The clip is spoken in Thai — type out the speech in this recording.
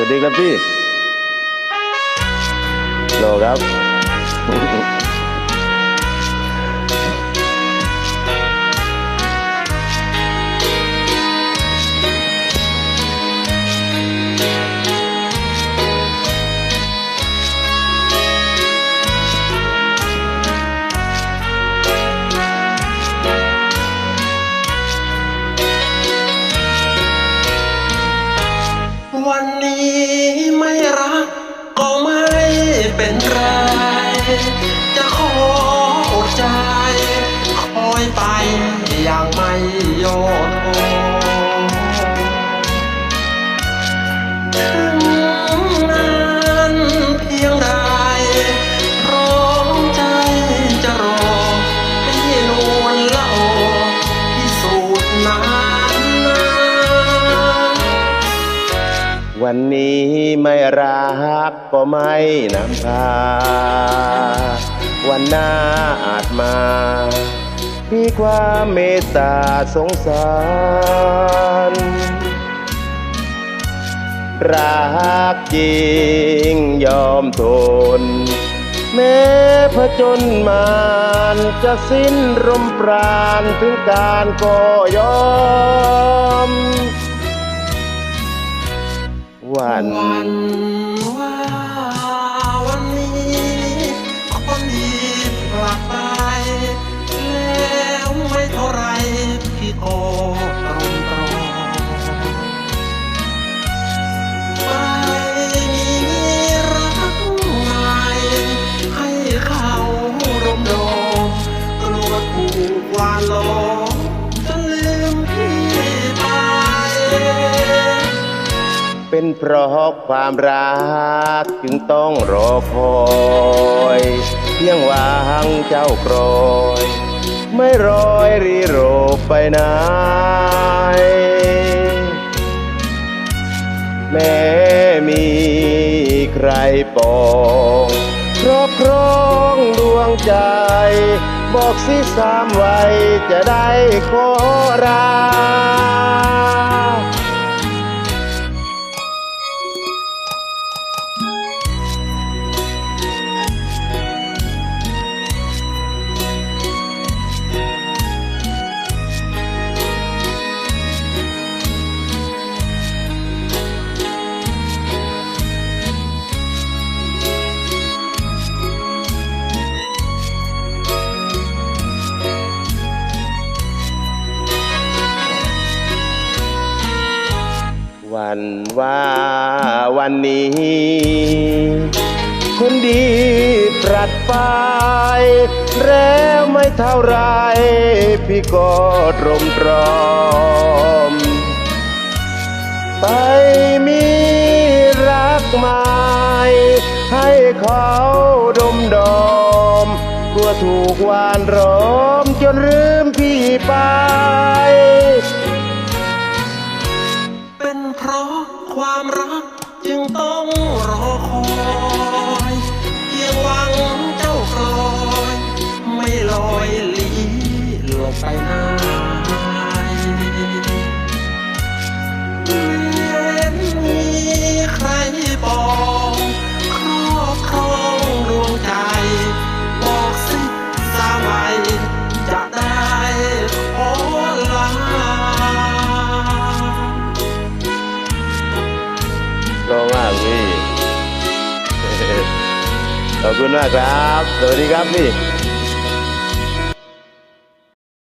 วัสดีครับพี่โลครับ วันนี้ เป็นไร จะขออดใจ คอยไปอย่างไม่ย่อท้อ วันนี้ไม่รักก็ไม่นำพา วันหน้าอาจมามีความเมตตาสงสารรักจริงยอมทน แม้ผจญมานจะสิ้นรมปราณถึงการก็ยอม วัน เป็นเพราะความรักจึงต้องรอคอย เพียงหวังเจ้ากรอย ไม่รอยรีโรไปไหนแม้มีใครปองครอบครองดวงใจ บอกสิสามไว้จะได้ขอรา วันว่าวันนี้คนดีปรัดไป แล้วไม่เท่าไร พี่ก็ตรมตรอม ไปมีรักใหม่ให้เขาดมดอมกลัวถูกวานร้อมจนลืมพี่ไป ความรักจึงต้องรอคอย ขอบคุณมากครับ สวัสดีครับพี่